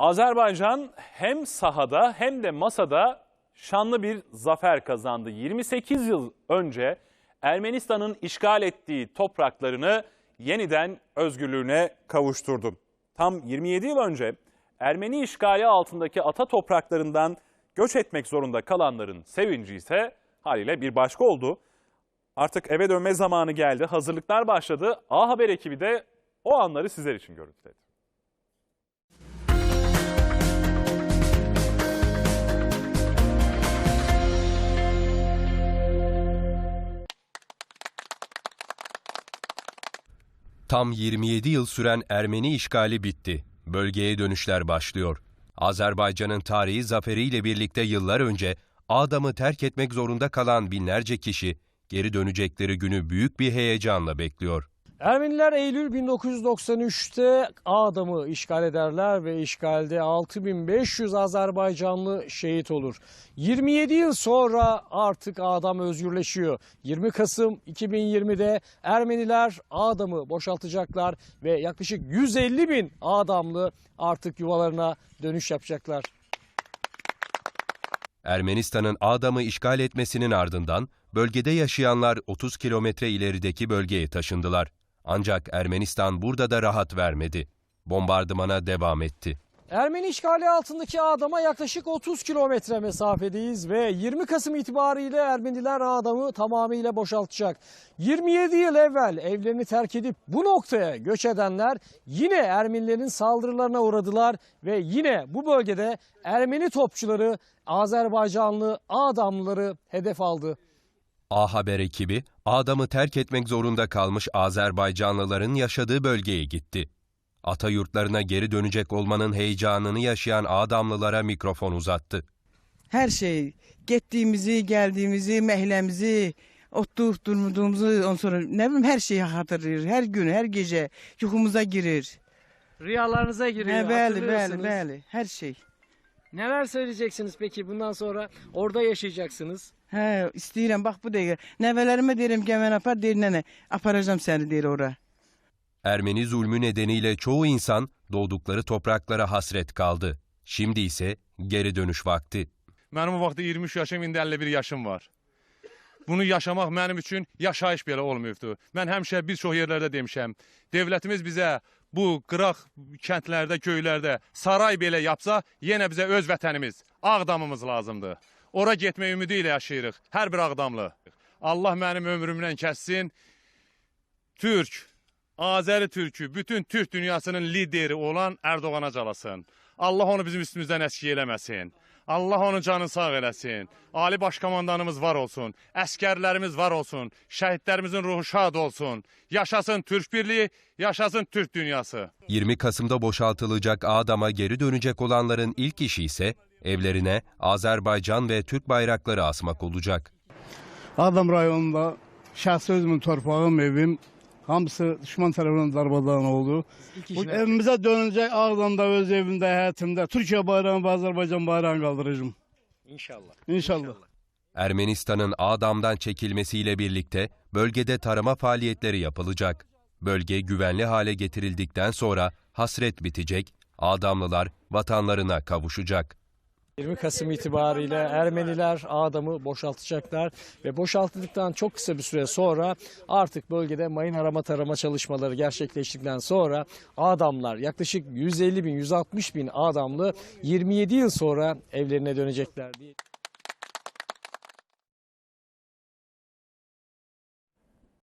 Azerbaycan hem sahada hem de masada şanlı bir zafer kazandı. 28 yıl önce Ermenistan'ın işgal ettiği topraklarını yeniden özgürlüğüne kavuşturdu. Tam 27 yıl önce Ermeni işgali altındaki ata topraklarından göç etmek zorunda kalanların sevinci ise haliyle bir başka oldu. Artık eve dönme zamanı geldi. Hazırlıklar başladı. A Haber ekibi de o anları sizler için görüntüledi. Tam 27 yıl süren Ermeni işgali bitti. Bölgeye dönüşler başlıyor. Azerbaycan'ın tarihi zaferiyle birlikte yıllar önce Adam'ı terk etmek zorunda kalan binlerce kişi geri dönecekleri günü büyük bir heyecanla bekliyor. Ermeniler Eylül 1993'te Ağdam'ı işgal ederler ve işgalde 6500 Azerbaycanlı şehit olur. 27 yıl sonra artık Ağdam özgürleşiyor. 20 Kasım 2020'de Ermeniler Ağdam'ı boşaltacaklar ve yaklaşık 150 bin Ağdamlı artık yuvalarına dönüş yapacaklar. Ermenistan'ın Adam'ı işgal etmesinin ardından bölgede yaşayanlar 30 kilometre ilerideki bölgeye taşındılar. Ancak Ermenistan burada da rahat vermedi. Bombardımana devam etti. Ermeni işgali altındaki Ağdam'a yaklaşık 30 kilometre mesafedeyiz ve 20 Kasım itibariyle Ermeniler Ağdam'ı tamamıyla boşaltacak. 27 yıl evvel evlerini terk edip bu noktaya göç edenler yine Ermenilerin saldırılarına uğradılar ve yine bu bölgede Ermeni topçuları Azerbaycanlı Ağdamlıları hedef aldı. A Haber ekibi Adam'ı terk etmek zorunda kalmış Azerbaycanlıların yaşadığı bölgeye gitti. Ata yurtlarına geri dönecek olmanın heyecanını yaşayan Adamlılara mikrofon uzattı. Her şey gittiğimizi, geldiğimizi, mehlemizi, oturup durduğumuzu, ondan sonra ne bileyim her şeyi hatırlıyor. Her gün, her gece yuhumuza girir. Rüyalarınıza giriyor. He, hatırlıyorsunuz. bəli, bəli, her şey. Neler söyleyeceksiniz peki bundan sonra orada yaşayacaksınız? He, istəyirəm, bax bu dəqiqə. Nəvələrimə deyirəm, gəl mən apar, deyir nənə, aparacağım səni deyir ora. Ermeni zulmü nedeniyle çoğu insan doğdukları topraklara hasret kaldı. Şimdi ise geri dönüş vakti. Mənim o vaxtda 23 yaşım, indi 51 yaşım var. Bunu yaşamaq mənim üçün yaşayış belə olmayıbdı. Mən həmişə bir çox yerlərdə demişəm. Dövlətimiz bizə bu qıraq kəndlərdə, köylərdə saray belə yapsa, yenə bizə öz vətənimiz, Ağdamımız lazımdır. Ora getmək ümidi ilə yaşayırıq, hər bir Ağdamlı. Allah mənim ömrümdən kəssin. Türk, Azəri Türkü, bütün Türk dünyasının lideri olan Erdoğana calasın. Allah onu bizim üstümüzdən əski eləməsin. Allah onun canını sağ eləsin. Ali Başkomandanımız var olsun. Əskərlərimiz var olsun. Şəhidlərimizin ruhu şad olsun. Yaşasın Türk birliği, yaşasın Türk dünyası. 20 Kasım'da boşaltılacak Adam'a geri dönecek olanların ilk işi ise evlerine Azerbaycan ve Türk bayrakları asmak olacak. Ağdam rayonunda şəxsi özümün torpağım, evim hamısı düşman tərəfindən darbadan oldu. Bu evimizə dönəcək Ağdamda öz evimdə, həyətimdə Türkiyə bayrağını və Azərbaycan bayrağını qaldıracağım. İnşallah. İnşallah. Ermenistan'ın Adam'dan çekilmesiyle birlikte bölgede tarıma faaliyetleri yapılacak. Bölge güvenli hale getirildikten sonra hasret bitecek, Adamlılar vatanlarına kavuşacak. 20 Kasım itibariyle Ermeniler Ağdam'ı boşaltacaklar ve boşaltıldıktan çok kısa bir süre sonra artık bölgede mayın arama tarama çalışmaları gerçekleştikten sonra Ağdamlar yaklaşık 150 bin 160 bin Ağdamlı 27 yıl sonra evlerine dönecekler diye.